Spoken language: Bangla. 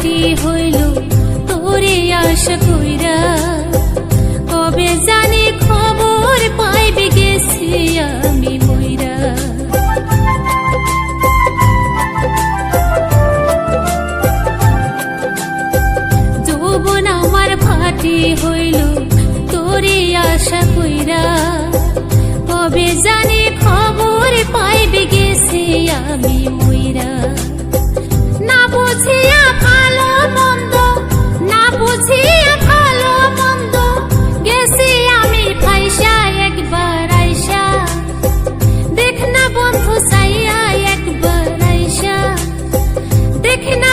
রাতি হইল, তোরে আশা কইরা। কবে জানি খবর পাইবে গেছি আমি মইরা। যৌবন আমার ফাটি হইল, তোরে আশা কইরা। কবে জানি খবর পাইবে গেছি can I?